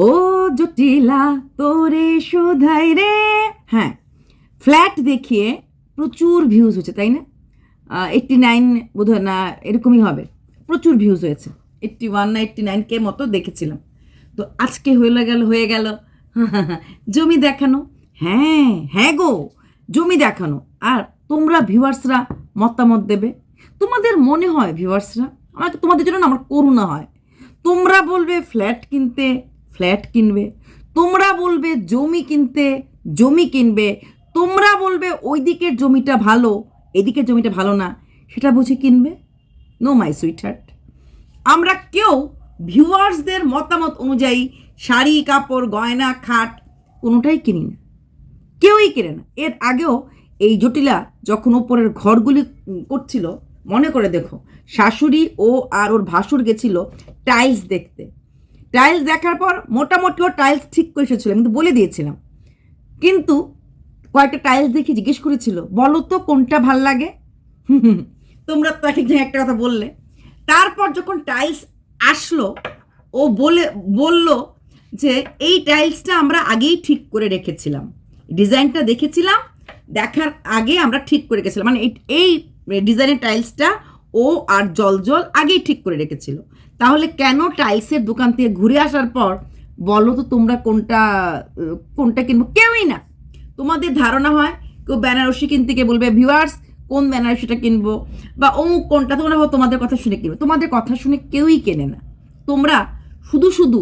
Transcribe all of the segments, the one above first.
ও জটিলা, তোরে শোধাই রে। হ্যাঁ ফ্ল্যাট দেখিয়ে প্রচুর ভিউজ হয়েছে, তাই না? এইট্টি নাইন বোধহয় না, এরকমই হবে। প্রচুর ভিউজ হয়েছে। এইট্টি ওয়ান না এইট্টি নাইন কে মতো দেখেছিলাম। তো আজকে হয়ে গেল হয়ে গেল। জমি দেখানো। হ্যাঁ হ্যাঁ গো, জমি দেখানো। আর তোমরা ভিউয়ার্সরা মতামত দেবে। তোমাদের মনে হয় ভিউয়ার্সরা আমাকে তোমাদের জন্য আমার করুণা হয়। তোমরা বলবে ফ্ল্যাট কিনতে ফ্ল্যাট কিনবে, তোমরা বলবে জমি কিনতে, জমি কিনবে, তোমরা বলবে ওই দিকের জমিটা ভালো, এদিকের জমিটা ভালো না, সেটা বুঝে কিনবে? নো মাই সুইট হার্ট আমরা কেউ ভিউয়ার্সদের মতামত অনুযায়ী শাড়ি, কাপড়, গয়না, খাট কোনোটাই কিনি না। কেউই কেনে না। এর আগেও এই জটিলা যখন ওপরের ঘরগুলি করছিল, মনে করে দেখো, শাশুড়ি ও আর ওর ভাসুর গেছিল টাইলস দেখতে। টাইলস দেখার পর মোটামুটি ও টাইলস ঠিক করে এসেছিল কিন্তু বলে দিয়েছিলাম। কিন্তু কয়েকটা টাইলস দেখে জিজ্ঞেস করেছিল, বলো তো কোনটা ভালো লাগে? তোমরা তো এক একজন একটা কথা বললে। তারপর যখন টাইলস আসলো, ও বলে, বলল যে এই টাইলসটা আমরা আগেই ঠিক করে রেখেছিলাম। ডিজাইনটা দেখেছিলাম, দেখার আগে আমরা ঠিক করে রেখেছিলাম। মানে এই ডিজাইনের টাইলসটা ও আর জল জল আগেই ঠিক করে রেখেছিল। তাহলে কেন টাইলসের দোকান থেকে ঘুরে আসার পর বলো তো তোমরা কোনটা কোনটা কিনবো? কেউই না। তোমাদের ধারণা হয় কেউ বেনারসি কিনতে গিয়ে বলবে ভিউয়ার্স কোন বেনারসিটা কিনবো? বা অমুক কোনটা, তোমরা তোমাদের কথা শুনে কিনবে। তোমাদের কথা শুনে কেউই কেনে না। তোমরা শুধু শুধু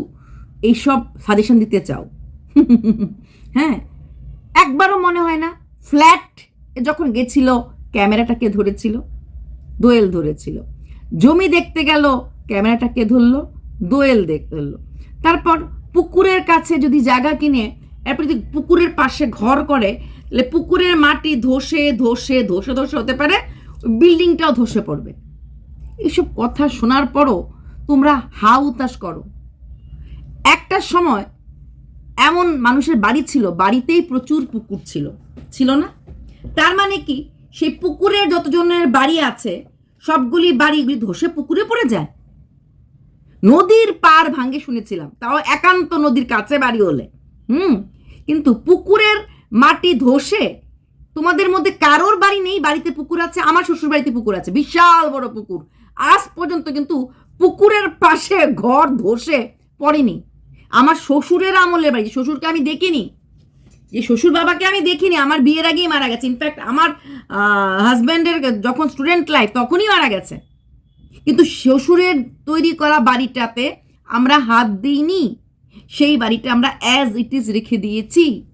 এইসব সাজেশন দিতে চাও। হ্যাঁ? একবারও মনে হয় না ফ্ল্যাট যখন গেছিল, ক্যামেরাটাকে ধরেছিল, দোয়েল ধরেছিল। জমি দেখতে গেল ক্যামেরাটাকে ধরলো? দোয়েল দেখতে ধরলো। তারপর পুকুরের কাছে যদি জায়গা কিনে, এরপর যদি পুকুরের পাশে ঘর করে, তাহলে পুকুরের মাটি ধসে ধসে ধসে ধসে হতে পারে, বিল্ডিংটাও ধসে পড়বে। এইসব কথা শোনার পরও তোমরা হা উতাস করো। একটা সময় এমন মানুষের বাড়ি ছিল, বাড়িতেই প্রচুর পুকুর ছিল। ছিল না? তার মানে কি? সেই পুকুরের যতজনের বাড়ি আছে, সবগুলি বাড়িগুলি ধসে পুকুরে পড়ে যায়? নদীর পার ভাঙ্গে শুনেছিলাম। তাও একান্ত নদীর কাছে বাড়ি হলে। হুম? কিন্তু পুকুরের মাটি ধসে তোমাদের মধ্যে কারোর বাড়ি নেই, বাড়িতে পুকুর আছে, আমার শ্বশুর বাড়িতে পুকুর আছে, বিশাল বড় পুকুর। আজ পর্যন্ত কিন্তু পুকুরের পাশে ঘর ধসে পড়েনি। আমার শ্বশুরের আমলের বাড়ি শ্বশুরকে আমি দেখিনি, যে শ্বশুর বাবাকে আমি দেখিনি, আমার বিয়ের আগেই মারা গেছে। ইনফ্যাক্ট আমার হাজব্যান্ডের যখন স্টুডেন্ট লাইফ তখনই মারা গেছে। কিন্তু শ্বশুরের তৈরি করা বাড়িটাতে আমরা হাত দিইনি। সেই বাড়িটা আমরা অ্যাজ ইট ইজ রেখে দিয়েছি।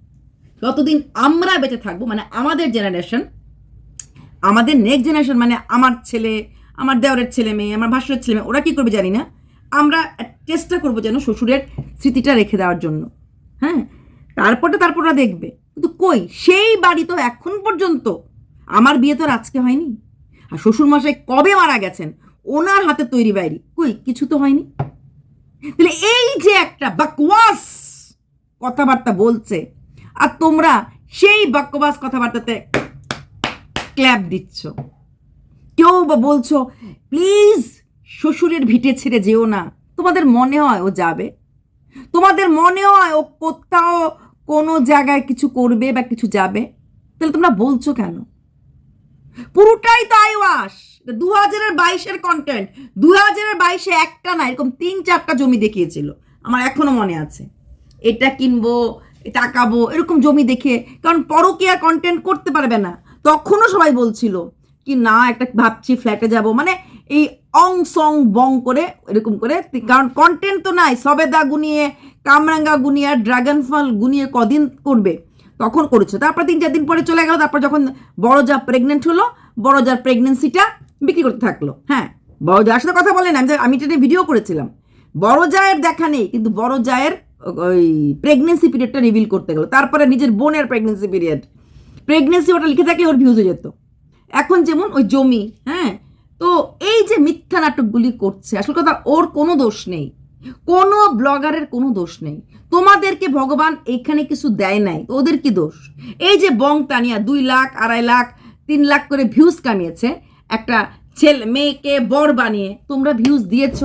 যতদিন আমরা বেঁচে থাকব মানে আমাদের জেনারেশন আমাদের নেক্সট জেনারেশন মানে আমার ছেলে, আমার দেওরের ছেলে মেয়ে, আমার ভাসুরের ছেলে মেয়ে, ওরা কী করবে জানি না। আমরা চেষ্টা করব যেন শ্বশুরের স্মৃতিটা রেখে দেওয়ার জন্য। হ্যাঁ? তারপরে তারপর ওরা দেখবে। কিন্তু কই? সেই বাড়ি তো এখন পর্যন্ত। আমার বিয়ে তো আজকে হয়নি। আর শ্বশুর মশাই কবে মারা গেছেন? ওনার হাতে তৈরি বাইরি। কই, কিছু তো হয়নি? তাহলে এই যে একটা বাকওয়াস কথাবার্তা বলছে, আর তোমরা সেই বাকওয়াস কথাবার্তাতে ক্ল্যাপ দিচ্ছ। কেউ বা বলছো, প্লিজ, শ্বশুরের ভিটে ছেড়ে যেও না। তোমাদের মনে হয় ও যাবে। তোমাদের মনে হয় ও কোথাও কোনো জায়গায় কিছু করবে বা কিছু যাবে? তাহলে তোমরা বলছো কেন? পুরোটাই তো আইওয়াস। দু হাজারের বাইশের কন্টেন্ট দু হাজারের বাইশে একটা না, এরকম তিন চারটা জমি দেখিয়েছিল। আমার এখনও মনে আছে। এটা কিনবো টাকাবো এরকম জমি দেখে, কারণ পরকীয়া কন্টেন্ট করতে পারবে না। তখনও সবাই বলছিল কি, না, একটা ভাবছি ফ্ল্যাটে যাব। মানে এই অং সং বং করে, এরকম করে, কারণ কন্টেন্ট তো নাই, সবেদা গুনিয়ে, কামরাঙ্গা গুনিয়ে ড্রাগন ফল গুনিয়ে কদিন করবে? তখন করেছে। তারপর তিন চার দিন পরে চলে গেল, তারপর যখন বড় যা প্রেগনেন্ট হলো বড় যার প্রেগনেন্সিটা বিক্রি করতে থাকল। হ্যাঁ বড় যার সাথে কথা বলেন আমি আমি এটা ভিডিও করেছিলাম। বড় জায়ের দেখা নেই, কিন্তু বড় জায়ের ওই প্রেগনেন্সি পিরিয়ডটা রিভিল করতে গেলো। তারপরে নিজের বোনের প্রেগনেন্সি পিরিয়ড প্রেগনেন্সি ওটা লিখে থাকলে ওর ভিউজ হয়ে যেত। এখন যেমন ওই জমি হ্যাঁ তো এই যে মিথ্যা নাটকগুলি করছে, আসল কথা ওর কোনো দোষ নেই। কোনো ব্লগারের কোনো দোষ নেই। তোমাদেরকে ভগবান এখানে কিছু দেয় নাই ওদের কি দোষ? এই যে বং তানিয়া দুই লাখ, আড়াই লাখ, তিন লাখ করে ভিউজ কামিয়েছে একটা ছেলে, মেয়েকে বর বানিয়ে তোমরা ভিউজ দিয়েছ,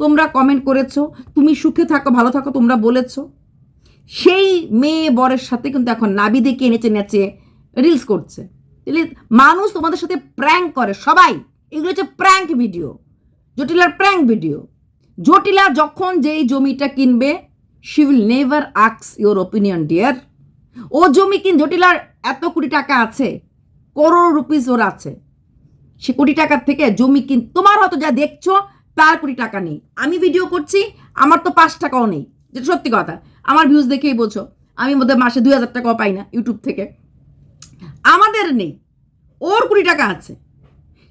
তোমরা কমেন্ট করেছ, তুমি সুখে থাকো, ভালো থাকো, তোমরা বলেছ। সেই মেয়ে বরের সাথে কিন্তু এখন নাবি দেখে নেচে নেচে রিলস করছে। মানুষ তোমাদের সাথে প্র্যাঙ্ক করে, সবাই। এগুলো হচ্ছে প্র্যাঙ্ক ভিডিও জটিলার প্র্যাঙ্ক ভিডিও জটিলা যখন যেই জমিটা কিনবে শি উইল নেভার আক্স ইউর ওপিনিয়ন ডিয়ার ও জমি কিন, জটিলার এত কোটি টাকা আছে, করোড় রুপিস ওর আছে। সে কোটি টাকার থেকে জমি কিন, তোমার হয়তো যা দেখছ, তার কোটি টাকা নেই। আমি ভিডিও করছি, আমার তো পাঁচ টাকাও নেই। যেটা সত্যি কথা, আমার ভিউজ দেখেই বলছো আমি মধ্যে মাসে দুই হাজার টাকাও পাই না ইউটিউব থেকে। আমাদের নেই। ওর কুড়ি টাকা আছে।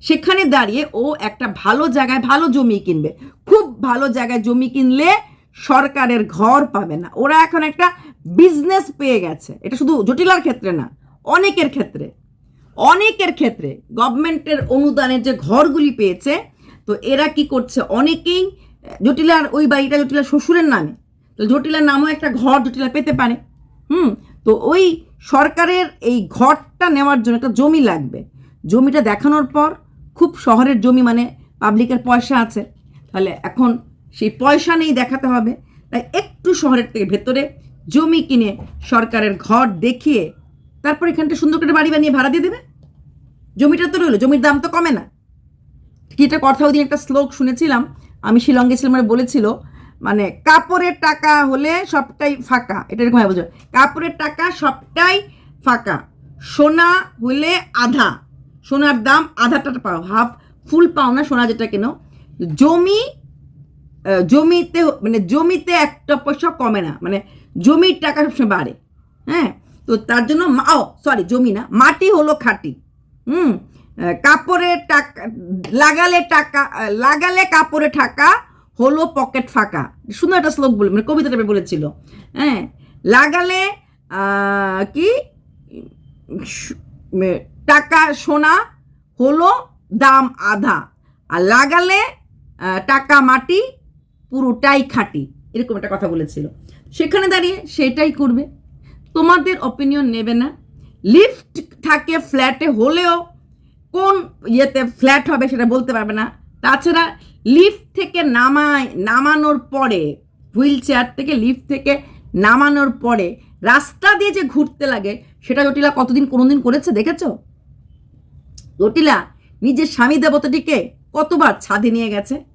সেখানে দাঁড়িয়ে ও একটা ভালো জায়গায় ভালো জমি কিনবে। খুব ভালো জায়গায় জমি কিনলে সরকারের ঘর পাবে না। ওরা এখন একটা বিজনেস পেয়ে গেছে। এটা শুধু জটিলার ক্ষেত্রে না, অনেকের ক্ষেত্রে। অনেকের ক্ষেত্রে গভর্নমেন্টের অনুদানের যে ঘরগুলি পেয়েছে, তো এরা কি করছে? অনেকেই জটিলার ওই বাড়িটা জটিলার শ্বশুরের নামে, তো জটিলার নামও একটা ঘর জটিলা পেতে পারে। হুম? তো ওই সরকারের এই ঘরটা নেওয়ার জন্য একটা জমি লাগবে। জমিটা দেখানোর পর খুব শহরের জমি মানে পাবলিকের পয়সা আছে। তাহলে এখন সেই পয়সা নেই দেখাতে হবে। তাই একটু শহরের থেকে ভেতরে জমি কিনে সরকারের ঘর দেখিয়ে তারপর এখানটা সুন্দর করে বাড়ি বানিয়ে ভাড়া দিয়ে দেবে। জমিটা তো রইল, জমির দাম তো কমে না। কি একটা কথা ওদিন একটা শ্লোক শুনেছিলাম, আমি শিলংয়ে ছিলাম মানে বলেছিল মানে কাপড়ের টাকা হলে সবটাই ফাঁকা, এটা এরকম বুঝো কাপড়ের টাকা সবটাই ফাঁকা, সোনা হলে আধা, সোনার দাম আধাটা পাও, হাফ ফুল পাও না সোনা যেটা কেন, জমি জমিতে মানে জমিতে একটা পয়সা কমে না মানে জমির টাকা সবসময় বাড়ে হ্যাঁ? তো তার জন্য ও সরি জমি না, মাটি হলো খাঁটি। হুম কাপড়ে টাকা, লাগালে টাকা লাগালে কাপড়ে টাকা হলো পকেট ফাঁকা। সুন্দর একটা শ্লোক বলে মানে কবিতা টাইপের বলেছিল। হ্যাঁ লাগালে কি? টাকা, সোনা, হলো দাম আধা। আর লাগালে টাকা, মাটি, পুরোটাই খাঁটি। এরকম একটা কথা বলেছিল। সেখানে দাঁড়িয়ে সেটাই করবে। তোমাদের অপিনিয়ন নেবে না। লিফট থাকে ফ্ল্যাটে হলেও কোন ইয়েতে ফ্ল্যাট হবে সেটা বলতে পারবে না। তাছাড়া লিফট থেকে নামায়, নামানোর পরে হুইল চেয়ার থেকে লিফট থেকে নামানোর পরে রাস্তা দিয়ে যে ঘুরতে লাগে, সেটা জটিলা কতদিন, কোনোদিন করেছে দেখেছ? জটিলা নিজের স্বামী দেবতাটিকে কতবার ছাদে নিয়ে গেছে?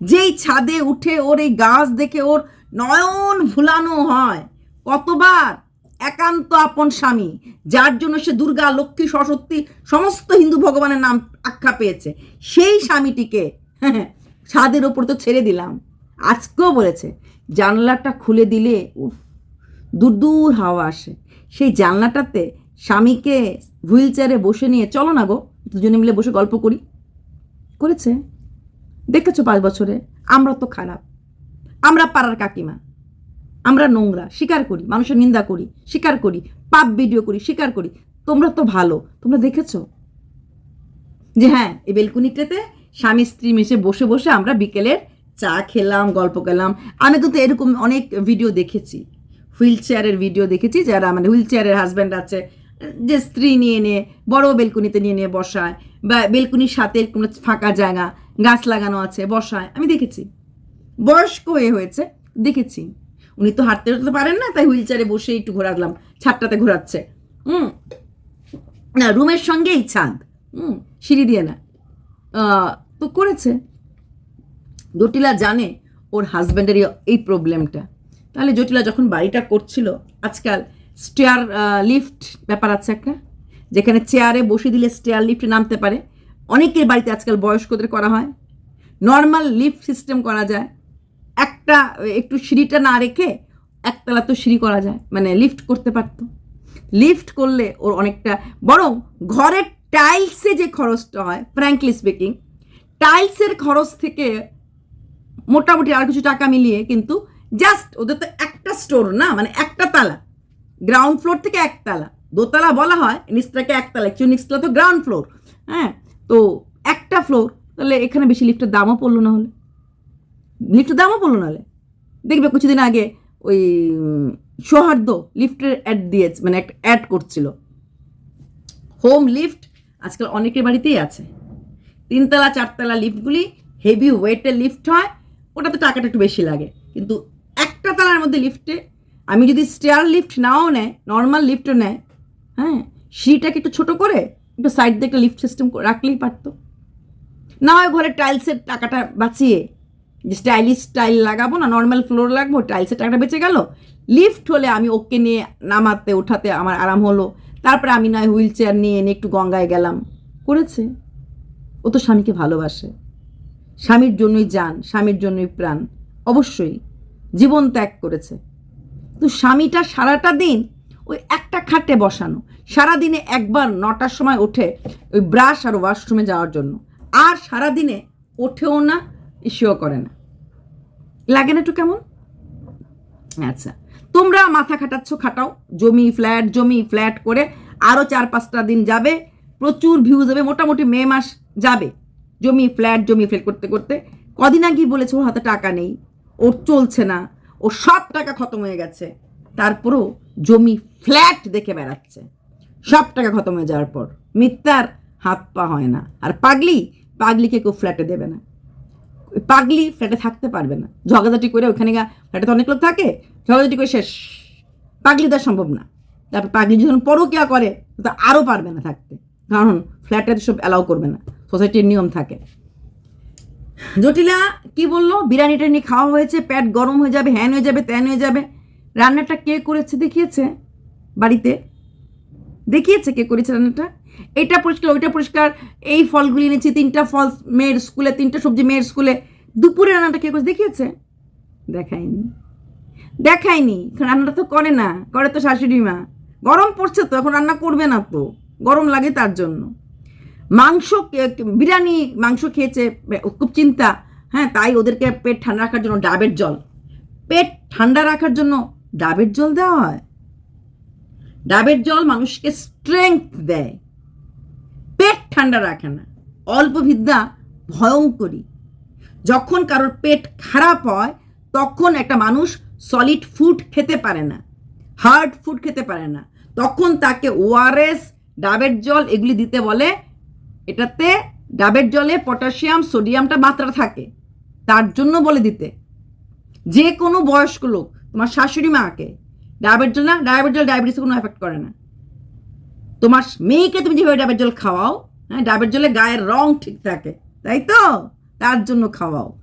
যেই ছাদে উঠে ওর এই গাছ দেখে ওর নয়ন ভুলানো হয়। কতবার? একান্ত আপন স্বামী, যার জন্য সে দুর্গা, লক্ষ্মী, সরস্বতী, সমস্ত হিন্দু ভগবানের নাম আখ্যা পেয়েছে। সেই স্বামীটিকে ছাদের ওপর তো ছেড়ে দিলাম। আজকেও বলেছে, জানলাটা খুলে দিলে, উফ, দূর দূর হাওয়া আসে। সেই জানলাটাতে স্বামীকে হুইল চেয়ারে বসে নিয়ে, চলো না গো, দুজনে মিলে বসে গল্প করি। করেছে। দেখেছ পাঁচ বছরে, আমরা তো খারাপ। আমরা পাড়ার কাকিমা। আমরা নোংরা, স্বীকার করি, মানুষের নিন্দা করি, স্বীকার করি, পাপ ভিডিও করি, স্বীকার করি। তোমরা তো ভালো, তোমরা দেখেছ? যে হ্যাঁ এই বেলকুনিটাতে স্বামী স্ত্রী মিশে বসে বসে আমরা বিকেলের চা খেলাম, গল্প করলাম। আমি কিন্তু এরকম অনেক ভিডিও দেখেছি। হুইল চেয়ারের ভিডিও দেখেছি, যারা মানে হুইল চেয়ারের হাজব্যান্ড আছে, যে স্ত্রী নিয়ে নিয়ে, বড় বেলকুনিতে নিয়ে নিয়ে বসায়, বা বেলকুনির সাথে কোনো ফাঁকা জায়গা, গাছ লাগানো আছে, বসায়। আমি দেখেছি। বয়স্ক হয়ে হয়েছে, দেখেছি। উনি তো হাঁটতে হাঁটতে পারেন না, তাই হুইল চেয়ারে বসে একটু ঘোরালাম, ছাদটাতে ঘোরাচ্ছে। হুম। না, রুমের সঙ্গেই ছাদ। হুম, সিঁড়ি দিয়ে না। তো করেছে। জটিলা জানে ওর হাজব্যান্ডের এই প্রবলেমটা। তাহলে জটিলা যখন বাড়িটা করছিল, আজকাল স্টেয়ার লিফট ব্যাপার আছে একটা, যেখানে চেয়ারে বসে দিলে স্টেয়ার লিফটে নামতে পারে। অনেকের বাড়িতে আজকাল বয়স্কদের করা হয়। নর্মাল লিফট সিস্টেম করা যায়। একটা, একটু সিঁড়িটা না রেখে একতলা তো সিঁড়ি করা যায় মানে লিফট করতে পারতো। লিফট করলে ওর অনেকটা, বরং ঘরের টাইলসে যে খরচটা হয় ফ্র্যাঙ্কলি স্পিকিং টাইলসের খরচ থেকে মোটামুটি আর কিছু টাকা মিলিয়ে কিন্তু জাস্ট ওদের তো একটা স্টোর না? মানে একটা তালা। গ্রাউন্ড ফ্লোর থেকে একতলা। দোতলা বলা হয়, নিচটাকে একতলা অ্যাকচুয়ালি নিচতলা তো গ্রাউন্ড ফ্লোর হ্যাঁ? তো একটা ফ্লোর তাহলে এখানে বেশি লিফটের দামও পড়ল না হলে। লিফটের দামও পড়ল না হলে দেখবে কিছুদিন আগে ওই সৌহার্দ্য লিফটের অ্যাড দিয়েছে মানে একটা অ্যাড করছিল। হোম লিফট আজকাল অনেকের বাড়িতেই আছে। তিনতলা, চারতলা লিফটগুলি হেভি ওয়েটের লিফট হয়, ওটাতে টাকাটা একটু বেশি লাগে। কিন্তু একটা তালার মধ্যে লিফটে আমি যদি স্টেয়ার লিফট নাও নেয় নর্মাল লিফটও নেয় হ্যাঁ সিঁড়িটাকে একটু ছোটো করে একটু সাইড দিয়ে একটা লিফট সিস্টেম রাখলেই পারতো। না হয় ঘরে টাইলসের টাকাটা বাঁচিয়ে স্টাইলিশ স্টাইল লাগাবো না নর্মাল ফ্লোর লাগবো টাইলসের টাকাটা বেঁচে গেল লিফট হলে আমি ওকে নিয়ে নামাতে ওঠাতে আমার আরাম হলো। তারপরে আমি নয় হুইল চেয়ার নিয়ে এনে একটু গঙ্গায় গেলাম। করেছে। ও তো স্বামীকে ভালোবাসে। স্বামীর জন্যই যান, স্বামীর জন্যই প্রাণ। অবশ্যই, জীবন ত্যাগ করেছে। তো স্বামীটা সারাটা দিন ওই একটা খাটে বসানো সারা দিনে একবার নটার সময় ওঠে ওই ব্রাশ আর ওয়াশরুমে যাওয়ার জন্য। আর সারা দিনে ওঠেও না ইস্যুও করে না। লাগে না একটু কেমন? আচ্ছা। তোমরা মাথা খাটাচ্ছ, খাটাও। জমি ফ্ল্যাট জমি ফ্ল্যাট করে আরও চার পাঁচটা দিন যাবে। প্রচুর ভিউজ হবে মোটামুটি মে মাস যাবে। জমি ফ্ল্যাট জমি ফ্ল্যাট করতে করতে। কদিন আগেই বলেছে, ওর হাতে টাকা নেই। ওর চলছে না। ও সব টাকা খতম হয়ে গেছে। তারপরও জমি ফ্ল্যাট দেখে বেড়াচ্ছে। সব টাকা খতম হয়ে যাওয়ার পর। মিথ্যার হাত পা হয় না। আর পাগলি? পাগলিকে কেউ ফ্ল্যাটে দেবে না। পাগলি ফ্ল্যাটে থাকতে পারবে না। ঝগাঝাটি করে ওখানে গা ফ্ল্যাটে তো অনেক লোক থাকে ঝগাঝাটি করে শেষ। পাগলি তার সম্ভব না। তারপর পাগলি যখন পরকিয়া করে, তো আরও পারবে না থাকতে। কারণ ফ্ল্যাটে তো সব অ্যালাউ করবে না। সোসাইটির নিয়ম থাকে। জটিলা কি বলল? বিরিয়ানি টিরানি খাওয়া হয়েছে প্যাট গরম হয়ে যাবে, হ্যান হয়ে যাবে, ত্যান হয়ে যাবে। রান্নাটা কে করেছে দেখিয়েছে? বাড়িতে। দেখিয়েছে কে করেছে রান্নাটা? এটা পরিষ্কার, ওইটা পরিষ্কার, এই ফলগুলি এনেছি, তিনটা ফল, মেয়ের স্কুলে, তিনটা সবজি মেয়ের স্কুলে। দুপুরে রান্নাটা কে করেছে? দেখিয়েছে? দেখায়নি। দেখায়নি রান্নাটা তো করে না, করে তো শাশুড়ি মা। গরম পড়ছে তো, এখন রান্না করবে না তো, গরম লাগে তার জন্য। মাংস বিরিয়ানি মাংস খেয়েছে খুব চিন্তা হ্যাঁ তাই ওদেরকে পেট ঠান্ডা রাখার জন্য ডাবের জল। পেট ঠান্ডা রাখার জন্য ডাবের জল দেওয়া হয়? ডাবের জল মানুষকে স্ট্রেংথ দেয়। পেট ঠান্ডা রাখে না। অল্প বিদ্যা ভয়ঙ্করী। যখন কারোর পেট খারাপ হয়, তখন একটা মানুষ সলিড ফুড খেতে পারে না হার্ড ফুড খেতে পারে না। তখন তাকে ওআরএস ডাবের জল এগুলি দিতে বলে। এটাতে ডাবের জলে পটাশিয়াম সোডিয়ামটা মাত্রা থাকে। তার জন্য বলে দিতে। যে কোনো বয়স্ক লোক, তোমার শাশুড়ি মাকে ডাবের জল না ডাবের জল ডায়াবেটিসে কোনো এফেক্ট করে না। তোমার মেয়েকে তুমি যেভাবে ডাবের জল খাওয়াও হ্যাঁ ডাবের জলে গায়ের রং ঠিক থাকে, তাই তো? তার জন্য খাওয়াও।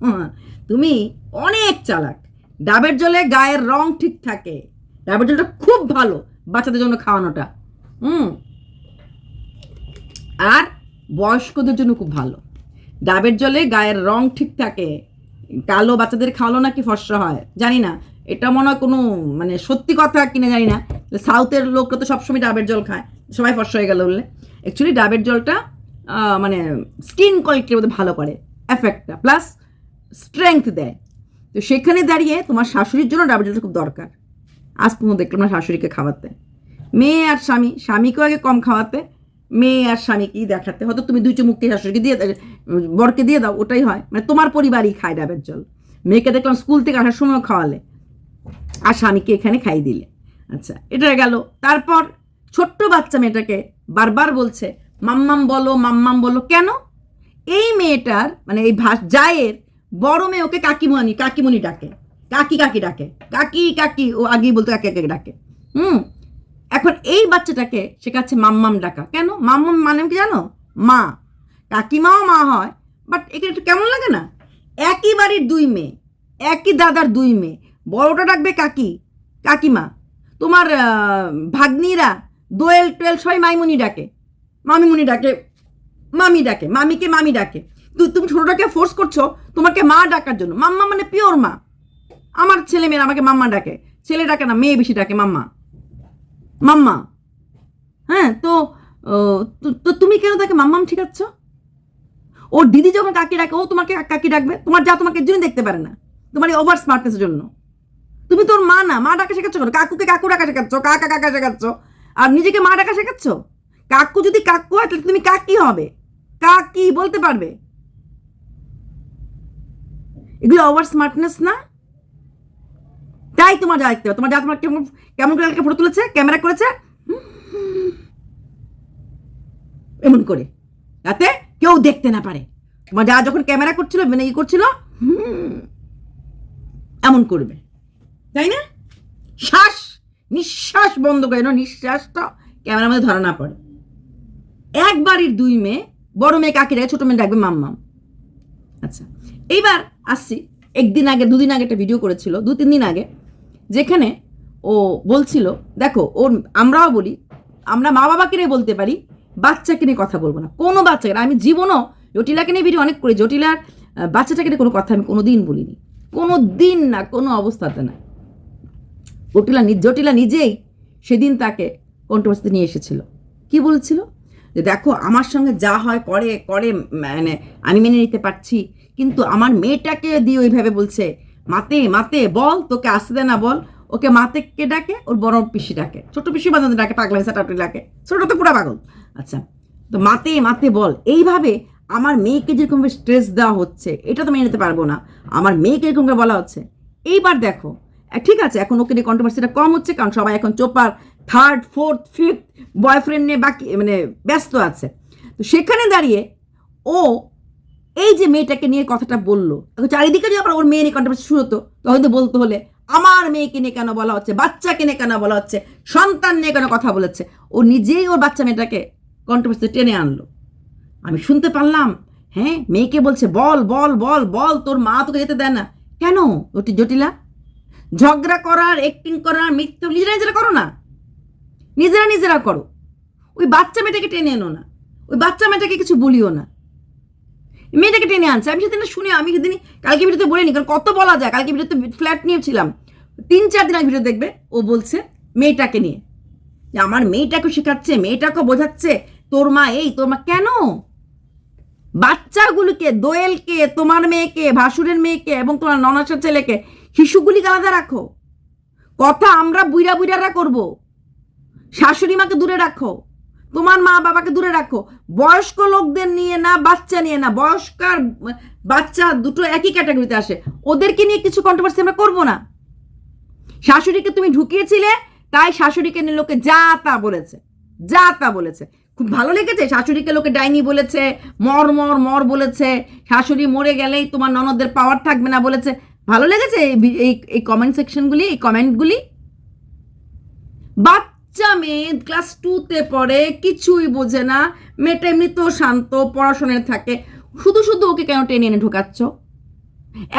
তুমি অনেক চালাক। ডাবের জলে গায়ের রং ঠিক থাকে। ডাবের জলটা খুব ভালো বাচ্চাদের জন্য খাওয়ানোটা। হুম। আর বয়স্কদের জন্য খুব ভালো। ডাবের জলে গায়ের রং ঠিক থাকে। কালো বাচ্চাদের খাওয়ালো নাকি ফর্সা হয়? জানি না। এটা মনে হয় কোনো মানে সত্যি কথা কিনা জানি না। সাউথের লোকরা তো সবসময় ডাবের জল খায়। সবাই ফর্সা হয়ে গেল বললে। অ্যাকচুয়ালি ডাবের জলটা মানে স্কিন কোয়ালিটির মধ্যে ভালো করে। এফেক্টটা প্লাস স্ট্রেংথ দেয়। তো সেখানে দাঁড়িয়ে তোমার শাশুড়ির জন্য ডাবের জলটা খুব দরকার। আজ পর্যন্ত দেখলাম না শাশুড়িকে খাওয়াতে। মেয়ে আর স্বামী। স্বামীকেও আগে কম খাওয়াতে। মেয়ে আর স্বামীকেই দেখাতে। হয়তো তুমি দুই চুমুককে শাশুড়িকে দিয়ে, বরকে দিয়ে দাও, ওটাই হয়। মানে তোমার পরিবারই খায় ডাবের জল। মেয়েকে দেখলাম স্কুল থেকে আসার সময়ও খাওয়ালে। আর স্বামীকে এখানে খাই দিলে? আচ্ছা এটা গেল। তারপর ছোট্ট বাচ্চা মেয়েটাকে বারবার বলছে, মাম্মাম বলো মাম্মাম বলো। কেন? এই মেয়েটার মানে এই ভাস জায়ের বড় মেয়ে ওকে কাকিমণি কাকিমণি ডাকে। কাকি কাকি ডাকে। কাকি কাকি, ও আগেই বলতো কাকি কাকি ডাকে। হুম? এখন এই বাচ্চাটাকে শেখাচ্ছে মাম্মাম ডাকা। কেন? মাম্মাম মানে কি জানো? মা। কাকিমাও মা হয়, বাট এখানে একটু কেমন লাগে না? একই বাড়ির দুই মেয়ে, একই দাদার দুই মেয়ে। বড়টা ডাকবে কাকি, কাকিমা। তোমার ভাগ্নিরা দোয়েল টোয়েল সবাই মাইমুনি ডাকে। মামিমুনি ডাকে, মামি ডাকে, মামিকে মামি ডাকে। তুই তুমি ছোটোটাকে ফোর্স করছ তোমাকে মা ডাকার জন্য। মাম্মা মানে পিওর মা। আমার ছেলে মেয়েরা আমাকে মাম্মা ডাকে। ছেলে ডাকে না, মেয়ে বেশি ডাকে মাম্মা। মাম্মা। হ্যাঁ তো তো তুমি কেন তাকে মাম্মাম ঠিকাচ্ছ? ওর দিদি যখন কাকি ডাকে, ও তোমাকে কাকি ডাকবে। তোমার যা তোমাকে জন্য দেখতে পারে না। তোমার এই ওভার স্মার্টনেসের জন্য। তুমি তোর মা না, মা ডাকা শেখাচ্ছ কেন? কাকুকে কাকু ডাকা শেখাচ্ছ, কাকা কাকা শেখাচ্ছ। আর নিজেকে মা ডাকা শেখাচ্ছ? কাকু যদি কাকু হয়, তাহলে তুমি কাকি হবে। কাকি বলতে পারবে। এগুলো ওভার স্মার্টনেস না? তাই তোমার যা দেখতে তোমার যা তোমার কেমন কেমন করে ফটো তুলেছে ক্যামেরা করেছে? এমন করে। যাতে কেউ দেখতে না পারে। তোমার যা যখন ক্যামেরা করছিল মানে ই করছিল এমন করবে। তাই না? শ্বাস, নিঃশ্বাস বন্ধ করে না নিঃশ্বাসটা ক্যামেরার মধ্যে ধরা না পড়ে। এক বাড়ির দুই মেয়ে, বড় মেয়ে কাকে ডাকে, ছোট মেয়ে ডাকবে মাম্মাম। আচ্ছা এইবার আসছি, একদিন আগে, দুদিন আগে একটা ভিডিও করেছিল, দু তিন দিন আগে, যেখানে ও বলছিল, দেখো, ওর, আমরাও বলি, আমরা মা বাবাকে নিয়ে বলতে পারি, বাচ্চাকে নিয়ে কথা বলব না। কোনো বাচ্চাকে। আমি জীবনও জটিলাকে নিয়ে ভিডিও অনেক করে জটিলার বাচ্চাটাকে নিয়ে কোনো কথা আমি কোনো দিন বলিনি। কোনো দিন না, কোনো অবস্থাতে না। জটিলা জটিলা নিজেই সেদিন তাকে কন্ট্রোভার্সিতে নিয়ে এসেছিল। কি বলছিল? যে দেখো, আমার সঙ্গে যা হয় করে করে মানে আমি মেনে নিতে পারছি, কিন্তু আমার মেয়েটাকে দিয়ে ওইভাবে বলছে, মাতে মাতে, বল, তোকে আসতে দে না বল, ওকে মাতে কে ডাকে, ওর বড় পিসি ডাকে, ছোট পিসি বাজাতে ডাকে, পাগলা হয়েছে টাপটি ডাকে, ছোট তো পুরা পাগল। আচ্ছা তো মাতে মাতে, বল, এইভাবে আমার মেয়েকে যেরকমভাবে স্ট্রেস দেওয়া হচ্ছে, এটা তো মেনে নিতে পারব না, আমার মেয়েকে এরকমভাবে বলা হচ্ছে। এইবার দেখো ঠিক আছে, এখন ওকে নিয়ে কন্ট্রোভার্সিটা কম হচ্ছে, কারণ সবাই এখন চোপার থার্ড ফোর্থ ফিফথ বয়ফ্রেন্ড নিয়ে বাকি মানে ব্যস্ত আছে। তো সেখানে দাঁড়িয়ে ও এই যে মেয়েটাকে নিয়ে কথাটা বলল চারিদিকে যদি আবার ওর মেয়ে নিয়ে কন্ট্রোভার্সি শুরু হতো তখন তো বলতে হলে, আমার মেয়েকে নিয়ে কেন বলা হচ্ছে, বাচ্চাকে নিয়ে কেন বলা হচ্ছে, সন্তান নিয়ে কেন কথা বলেছে, ও নিজেই ওর বাচ্চা মেয়েটাকে কন্ট্রোভার্সি টেনে আনলো। আমি শুনতে পারলাম হ্যাঁ মেয়েকে বলছে, বল বল বল বল, তোর মা তোকে যেতে দেয় না। কেন? ওটি জটিলা। ঝগড়া করার অ্যাক্টিং করার, মিথ্যা নিজেরা নিজেরা করো না। নিজেরা নিজেরা করো। ওই বাচ্চা মেয়েটাকে টেনে এনো না। ওই বাচ্চা মেয়েটাকে কিছু বলিও না। মেয়েটাকে টেনে আনছে। আমি সেদিন শুনে, আমি সেদিন কালকে ভিডিওতে বলিনি, কারণ কত বলা যায়। কালকে ভিডিওতে ফ্ল্যাট নিয়েছিলাম। তিন, চার দিন আগে ভিডিও দেখবে, ও বলছে মেয়েটাকে নিয়ে। যে আমার মেয়েটাকে শেখাচ্ছে, মেয়েটাকে বোঝাচ্ছে, তোর মা এই, তোর মা কেন? বাচ্চাগুলোকে, দোয়েলকে, তোমার মেয়েকে, ভাসুরের মেয়েকে এবং তোমার ননাসের ছেলেকে শিশুগুলিকে আলাদা রাখো। কথা আমরা বুইরা বুইরারা করব। শাশুড়ি মাকে দূরে রাখো। তোমার মা বাবাকে দূরে রাখো। বয়স্ক লোকদের নিয়ে না, বাচ্চা নিয়ে না বয়স্ক আর বাচ্চা দুটো একই ক্যাটাগরিতে আসে। ওদেরকে নিয়ে কিছু কন্ট্রোভার্সি আমরা করব না। শাশুড়িকে তুমি ঢুকিয়েছিলে, তাই শাশুড়িকে নিয়ে লোকে যা তা বলেছে। যা তা বলেছে। খুব ভালো লেগেছে। শাশুড়িকে লোকে ডাইনি বলেছে, মর মর মর বলেছে। শাশুড়ি মরে গেলেই তোমার ননদের পাওয়ার থাকবে না বলেছে। ভালো লেগেছে এই এই কমেন্ট সেকশনগুলি এই কমেন্টগুলি বাচ্চা মেয়ে ক্লাস টুতে পড়ে, কিছুই বোঝে না। মেয়েটা এমনিতেও শান্ত, পড়াশোনায় থাকে। শুধু শুধু ওকে কেন টেনে এনে ঢোকাচ্ছ?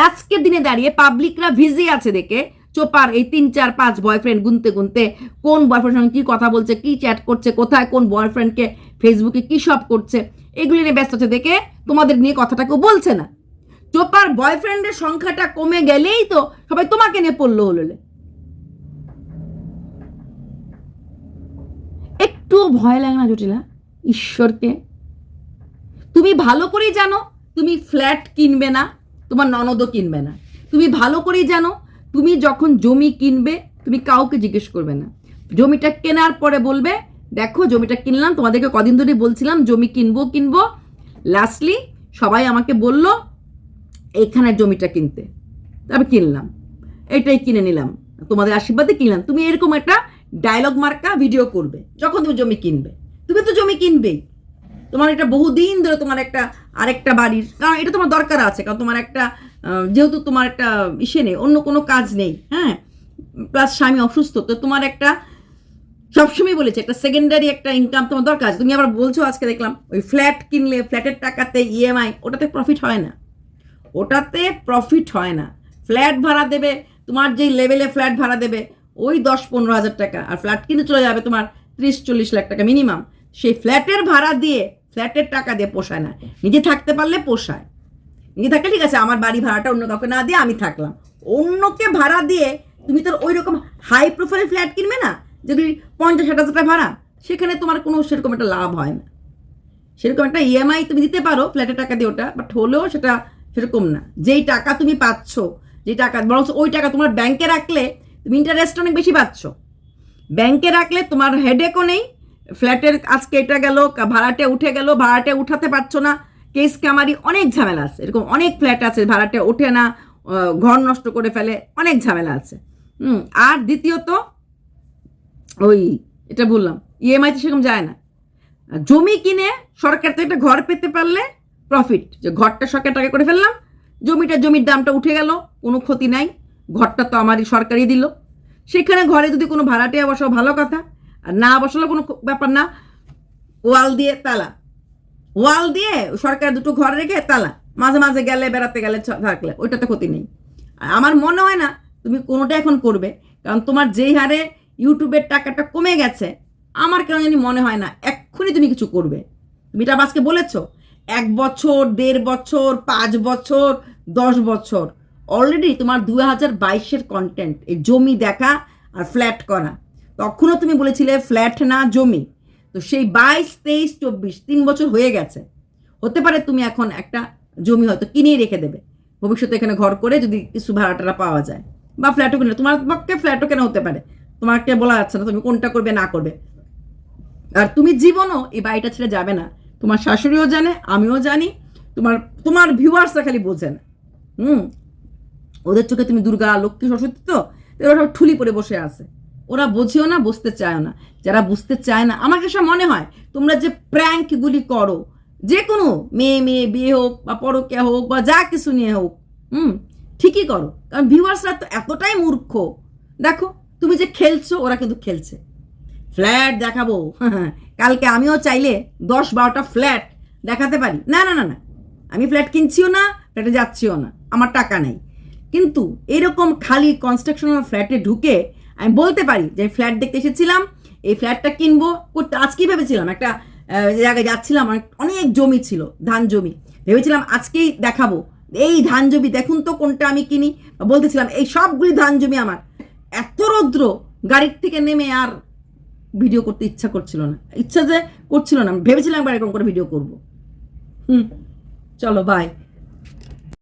আজকের দিনে দাঁড়িয়ে পাবলিকরা ভিজি আছে দেখে। চোপার এই তিন, চার, পাঁচ বয়ফ্রেন্ড গুনতে গুনতে কোন বয়ফ্রেন্ডের সঙ্গে কী কথা বলছে, কী চ্যাট করছে, কোথায়, কোন বয়ফ্রেন্ডকে ফেসবুকে কী সব করছে, এগুলি নিয়ে ব্যস্ত আছে দেখে তোমাদের নিয়ে কথাটা কেউ বলছে না। চোপার বয়ফ্রেন্ডের সংখ্যাটা কমে গেলেই তো সবাই তোমাকে নিয়ে পড়ল হলো একটুও ভয় লাগে না জটিলা, ঈশ্বরকে। তুমি ভালো করেই জানো, তুমি ফ্ল্যাট কিনবে না, তোমার ননদও কিনবে না। তুমি ভালো করেই জানো, তুমি যখন জমি কিনবে, তুমি কাউকে জিজ্ঞেস করবে না। জমিটা কেনার পরে বলবে, দেখো, জমিটা কিনলাম, তোমাদেরকে কদিন ধরে বলছিলাম, জমি কিনবো কিনবো। লাস্টলি সবাই আমাকে বলল এখানের জমিটা কিনতে। তারপর কিনলাম। এটাই কিনে নিলাম। তোমাদের আশীর্বাদে কিনলাম। তুমি এরকম একটা ডায়লগ মার্কা ভিডিও করবে। যখন তুমি জমি কিনবে। তুমি তো জমি কিনবেই। তোমার একটা বহুদিন ধরে তোমার একটা আরেকটা বাড়ির, কারণ এটা তোমার দরকার আছে। কারণ তোমার একটা যেহেতু তোমার একটা ইসে নেই, অন্য কোনো কাজ নেই হ্যাঁ? প্লাস স্বামী অসুস্থ, তো তোমার একটা, সবসময় বলেছে, একটা সেকেন্ডারি একটা ইনকাম তোমার দরকার আছে। তুমি আবার বলছো, আজকে দেখলাম, ওই ফ্ল্যাট কিনলে ফ্ল্যাটের টাকাতে ইএমআই ওটাতে প্রফিট হয় না। ওটাতে প্রফিট হয় না। ফ্ল্যাট ভাড়া দেবে, তোমার যেই লেভেলে ফ্ল্যাট ভাড়া দেবে, ওই দশ পনেরো হাজার টাকা। আর ফ্ল্যাট কিনে চলে যাবে তোমার ত্রিশ, চল্লিশ লাখ টাকা মিনিমাম সেই ফ্ল্যাটের ভাড়া দিয়ে ফ্ল্যাটের টাকা দিয়ে পোষায় না। নিজে থাকতে পারলে পোষায়। নিজে থাকলে ঠিক আছে, আমার বাড়ি ভাড়াটা অন্য কাউকে না দিয়ে আমি থাকলাম। অন্যকে ভাড়া দিয়ে তুমি তো ওই রকম হাই প্রোফাইল ফ্ল্যাট কিনবে না, যেগুলি পঞ্চাশ, ষাট হাজার টাকা ভাড়া, সেখানে তোমার কোনো সেরকম একটা লাভ হয় না। সেরকম একটা ইএমআই তুমি দিতে পারো ফ্ল্যাটের টাকা দিয়ে ওটা বাট হলেও সেটা সেরকম না। যেই টাকা তুমি পাচ্ছ যে টাকা বরং ওই টাকা তোমার ব্যাংকে রাখলে তুমি ইন্টারেস্ট অনেক বেশি পাচ্ছ। ব্যাংকে রাখলে তোমার হেডেকও নেই ফ্ল্যাটের আজকে এটা গেল ভাড়াটে উঠে গেল, ভাড়াটে উঠাতে পারছ না কেস কামারি অনেক ঝামেলা আছে। এরকম অনেক ফ্ল্যাট আছে, ভাড়াটে ওঠে না ঘর নষ্ট করে ফেলে, অনেক ঝামেলা আছে। হুম, আর দ্বিতীয়ত, ওই এটা বললাম ইএমআইতে সেরকম যায় না। জমি কিনে সরকার থেকে একটা ঘর পেতে পারলে প্রফিট যে ঘরটা সরকার টাকা করে ফেললাম, জমিটা, জমির দামটা উঠে গেল, কোনো ক্ষতি নাই, ঘরটা তো আমারই সরকারই দিল। সেখানে ঘরে যদি কোনো ভাড়াটে বসাও, ভালো কথা, আর না বসালে কোনো ব্যাপার না, ওয়াল দিয়ে তালা। ওয়াল দিয়ে সরকার দুটো ঘর রেখে তালা, মাঝে মাঝে গেলে, বেড়াতে গেলে থাকলে, ওইটাতে ক্ষতি নেই। আর আমার মনে হয় না, তুমি কোনোটা এখন করবে, কারণ তোমার যেই হারে ইউটিউবের টাকাটা কমে গেছে, আমার কেন জানি মনে হয় না, এক্ষুনি তুমি কিছু করবে। তুমি এটা আজকে বলেছ এক বছর, দেড় বছর, পাঁচ বছর, দশ বছর। অলরেডি তোমার দু হাজার বাইশের কন্টেন্ট এই জমি দেখা আর ফ্ল্যাট করা। তখনও তুমি বলেছিলে ফ্ল্যাট না, জমি। তো সেই বাইশ, তেইশ, চব্বিশ, তিন বছর হয়ে গেছে। হতে পারে তুমি এখন একটা জমি হয়তো কিনেই রেখে দেবে। ভবিষ্যতে এখানে ঘর করে যদি কিছু ভাড়াটারা পাওয়া যায়। বা ফ্ল্যাটও কিনে তোমার পক্ষে ফ্ল্যাটও কেনা হতে পারে? তোমাকে বলা যাচ্ছে না তুমি কোনটা করবে, না করবে। আর তুমি জীবনও এই বাড়িটা ছেড়ে যাবে না। তোমার শাশুড়িও জানে, আমিও জানি। তোমার তোমার ভিউয়ার্সরা খালি বোঝে না হুম? ওদের চোখে তুমি দুর্গা, লক্ষ্মী, সরস্বতী তো? ওরা সব ঠুলি পরে বসে আছে। ওরা বোঝেও না, বুঝতে চায় না। যারা বুঝতে চায় না, আমার কাছে মনে হয়, তোমরা যে প্র্যাঙ্কগুলি করো, যে কোনো মেয়ে মেয়ে, বিয়ে হোক, বা পরকিয়া হোক, বা যা কিছু নিয়ে হোক, হুম? ঠিকই করো। কারণ ভিউয়ার্সরা তো এতটাই মূর্খ। দেখো, তুমি যে খেলছো, ওরা কিন্তু খেলছে। ফ্ল্যাট দেখাবো। কালকে আমিও চাইলে দশ বারোটা ফ্ল্যাট দেখাতে পারি। না না না না। আমি ফ্ল্যাট কিনছিও না, ফ্ল্যাটে যাচ্ছিও না। আমার টাকা নেই। কিন্তু এরকম খালি কনস্ট্রাকশনাল ফ্ল্যাটে ঢুকে আমি বলতে পারি যে, ফ্ল্যাট দেখতে এসেছিলাম, এই ফ্ল্যাটটা কিনবো। করতে আজকেই ভেবেছিলাম? একটা জায়গায় যাচ্ছিলাম, অনেক- অনেক জমি ছিল, ধান জমি। ভেবেছিলাম আজকেই দেখাবো। এই ধান জমি দেখুন তো কোনটা আমি কিনি। বলতেছিলাম, এই সবগুলি ধান জমি আমার। এত রৌদ্র, গাড়ির থেকে নেমে আর ভিডিও করতে ইচ্ছা করছিল না। ইচ্ছা যে করছিল না। আমি ভেবেছিলাম একবার এরকম করে ভিডিও করব। হুম, চলো বাই